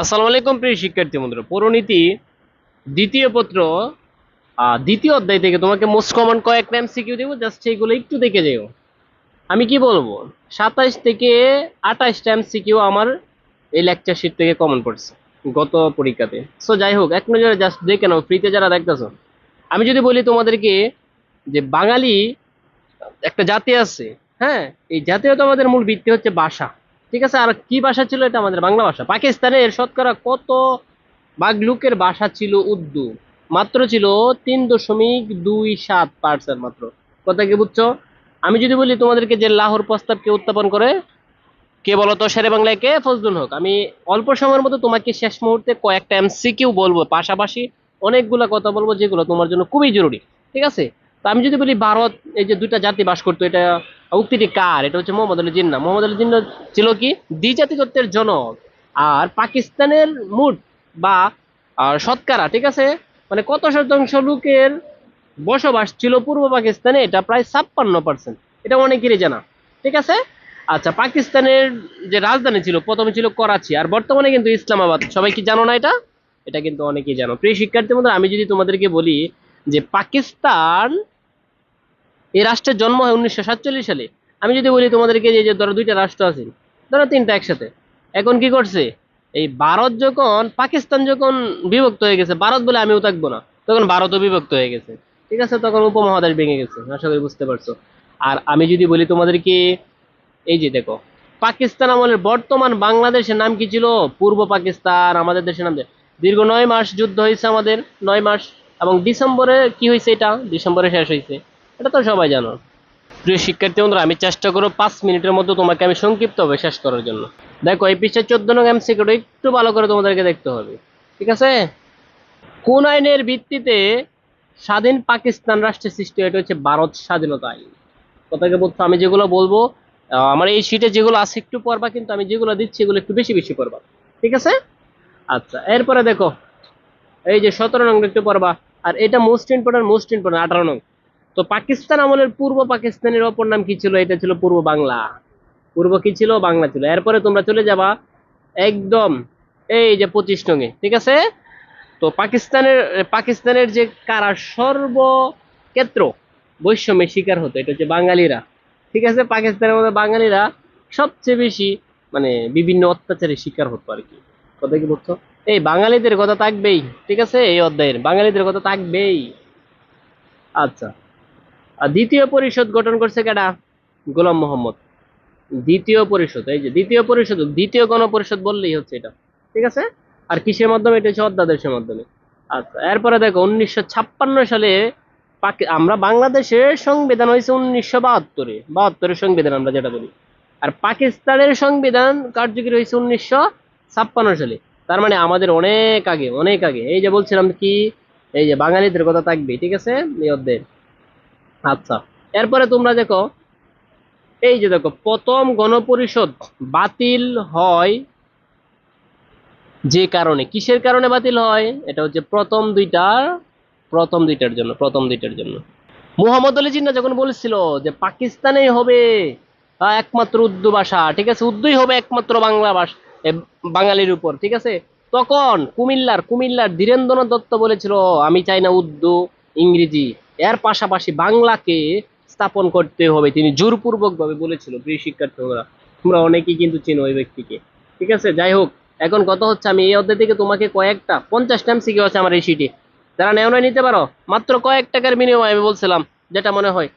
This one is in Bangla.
আসসালামু আলাইকুম প্রিয় শিক্ষার্থী বন্ধুরা। পৌরনীতি দ্বিতীয় পত্র দ্বিতীয় অধ্যায় থেকে তোমাকে মোস্ট কমন কয়েকটা এমসিকিউ দেবো জাস্ট সেইগুলো একটু দেখে যেও। আমি কি বলব? সাতাইশ থেকে আঠাশটা এমসিকিউ আমার এই লেকচার শিট থেকে কমন পড়ছে, গত পরীক্ষাতে। সো যাই হোক, এক নজরে জাস্ট দেখে নাও ফ্রিতে যারা দেখতেছো। আমি যদি বলি তোমাদেরকে যে বাঙালি একটা জাতি আছে হ্যাঁ এই জাতীয়তা আমাদের মূল ভিত্তি হচ্ছে ভাষা। ঠিক আছে? আর কি ভাষা ছিল এটা আমাদের বাংলা ভাষা? পাকিস্তানের শতকরা কত ভাগ লোকের ভাষা ছিল উর্দু? মাত্র ছিল তিন দশমিক দুই সাত পার্সেন্ট মাত্র। কথা কি বুঝছ? আমি যদি বলি তোমাদেরকে যে লাহোর প্রস্তাবকে উত্থাপন করে, কে বলতো শেরে বাংলায় কে? ফজলুল হক। আমি অল্প সময়ের মতো তোমাকে শেষ মুহূর্তে কয়েকটা এমসিকিউ বলব। পাশাপাশি অনেকগুলা কথা বলব যেগুলো তোমার জন্য খুবই জরুরি। ঠিক আছে? তো আমি যদি বলি ভারত, এই যে দুইটা জাতি বাস করতো, এটা উক্তিটি কার এটা হচ্ছে মোহাম্মদ আলী জিন্না। মোহাম্মদ আলী জিন্না ছিল কি? দ্বিজাতি তত্ত্বের জনক। আর পাকিস্তানের মুঠ বা শতকরা, ঠিক আছে? মানে কত শতাংশ লোকের বসবাস ছিল পূর্ব পাকিস্তানে? এটা প্রায় ছাপ্পান্ন পার্সেন্ট এটা অনেকেরই জানা। ঠিক আছে? আচ্ছা পাকিস্তানের যে রাজধানী ছিল, প্রথমে ছিল করাচি। আর বর্তমানে কিন্তু ইসলামাবাদ। সবাই কি জানো না এটা? এটা কিন্তু অনেকেই জানো। প্রিয় শিক্ষার্থী বন্ধুরা, আমি যদি তোমাদেরকে বলি যে পাকিস্তান এই রাষ্ট্রের জন্ম হয় উনিশশো সাতচল্লিশ সালে। আমি যদি বলি তোমাদেরকে যে ধরো দুইটা রাষ্ট্র আছে, ধরো তিনটা একসাথে। এখন কি করছে? এই ভারত যখন, পাকিস্তান যখন বিভক্ত হয়ে গেছে, ভারত বলে আমিও থাকব না। তখন ভারতও বিভক্ত হয়ে গেছে। ঠিক আছে, তখন উপমহাদেশ ভেঙে গেছে, আশা করি বুঝতে পারছ। আর আমি যদি বলি তোমাদেরকে, এই যে দেখো, পাকিস্তান আমলের বর্তমান বাংলাদেশের নাম কি ছিল? পূর্ব পাকিস্তান, আমাদের দেশের নাম দীর্ঘ নয় মাস যুদ্ধ হয়েছে আমাদের, নয় মাস। এবং ডিসেম্বরে কি হয়েছে এটা? ডিসেম্বরে শেষ হয়েছে। এটা তো সবাই জানো। প্রিয় শিক্ষার্থী বন্ধুরা, আমি চেষ্টা করব পাঁচ মিনিটের মধ্যে তোমাকে আমি সংক্ষিপ্তভাবে শেষ করার জন্য। দেখো, এই পৃষ্ঠা চোদ্দ নং এমসিকিউটা একটু ভালো করে তোমাদেরকে দেখতে হবে। ঠিক আছে? কোন আইনের ভিত্তিতে স্বাধীন পাকিস্তান রাষ্ট্রের সৃষ্টি এটা হচ্ছে ভারত স্বাধীনতা আইন। কথাকে বলছো আমি যেগুলো বলব আমার এই শীটে যেগুলো আছে একটু পড়বা, কিন্তু আমি যেগুলো দিচ্ছি এগুলো একটু বেশি বেশি পড়বা। ঠিক আছে? আচ্ছা এরপরে দেখো, এই যে সতেরো নং একটু পড়বা, আর এটা মোস্ট ইম্পর্টেন্ট মোস্ট ইম্পর্টেন্ট আঠারো নং। তো পাকিস্তান আমলের পূর্ব পাকিস্তানের অপর নাম কি ছিল? এটা ছিল পূর্ব বাংলা। পূর্ব কি ছিল? বাংলা ছিল। এরপরে তোমরা চলে যাবা একদম এই যে পঁচিশ নঙে, ঠিক আছে? তো পাকিস্তানের পাকিস্তানের যে কারা সর্বক্ষেত্র বৈষম্যের শিকার হতো, এটা হচ্ছে বাঙালিরা, ঠিক আছে? পাকিস্তানের মধ্যে বাঙালিরা সবচেয়ে বেশি মানে বিভিন্ন অত্যাচারের শিকার হতো আর কি। কথা কি বুঝছ? এই বাঙালিদের কথা থাকবেই, ঠিক আছে? এই অধ্যায়ের বাঙালিদের কথা থাকবেই। আচ্ছা। আর দ্বিতীয় পরিষদ গঠন করছে কেডা? গোলাম মোহাম্মদ। দ্বিতীয় পরিষদ, এই যে দ্বিতীয় পরিষদ, দ্বিতীয় গণপরিষদ বললেই হচ্ছে এটা। ঠিক আছে? আর কিসের মাধ্যমে? এটা হচ্ছে অধ্যাদেশের মাধ্যমে। আচ্ছা এরপরে দেখো, উনিশশো ছাপ্পান্ন সালে আমরা বাংলাদেশের সংবিধান হয়েছে উনিশশো বাহাত্তরে। বাহাত্তরের সংবিধান আমরা যেটা বলি। আর পাকিস্তানের সংবিধান কার্যকরী হয়েছে উনিশশো ছাপ্পান্ন সালে। তার মানে আমাদের অনেক আগে অনেক আগে। এই যে বলছিলাম কি? এই যে বাঙালিদের কথা থাকবে, ঠিক আছে? এই অধ্যায়ের আচ্ছা এরপরে তোমরা দেখো, এই যে দেখো, প্রথম গণপরিষদ বাতিল হয় যে কারণে। কিসের কারণে বাতিল হয়? এটা হচ্ছে প্রথম দুইটার প্রথম দুইটার জন্য, প্রথম দুইটার জন্য। মুহাম্মদ আলী জিন্না যখন বলেছিল যে পাকিস্তানেই হবে একমাত্র উর্দু ভাষা, ঠিক আছে, উর্দুই হবে একমাত্র বাংলা ভাষা বাঙালির উপর, ঠিক আছে? তখন কুমিল্লার কুমিল্লার ধীরেন্দ্রনাথ দত্ত বলেছিল, আমি চাই না উর্দু, ইংরেজি। এর পাশাপাশি বাংলাকে স্থাপন করতে হবে। তিনি জোরপূর্বক ভাবে বলেছিল, প্রিয় শিক্ষার্থীরা তোমরা অনেকেই কিন্তু চিনো ওই ব্যক্তিকে। ঠিক আছে? যাই হোক, এখন কথা হচ্ছে, আমি এই অধ্যায় থেকে তোমাকে কয়েকটা, পঞ্চাশ টাইম শিখে আছে আমার এই সিটি যারা নেওয়া নিতে পারো, মাত্র কয়েক টাকার বিনিময়ে আমি বলছিলাম, যেটা মনে হয়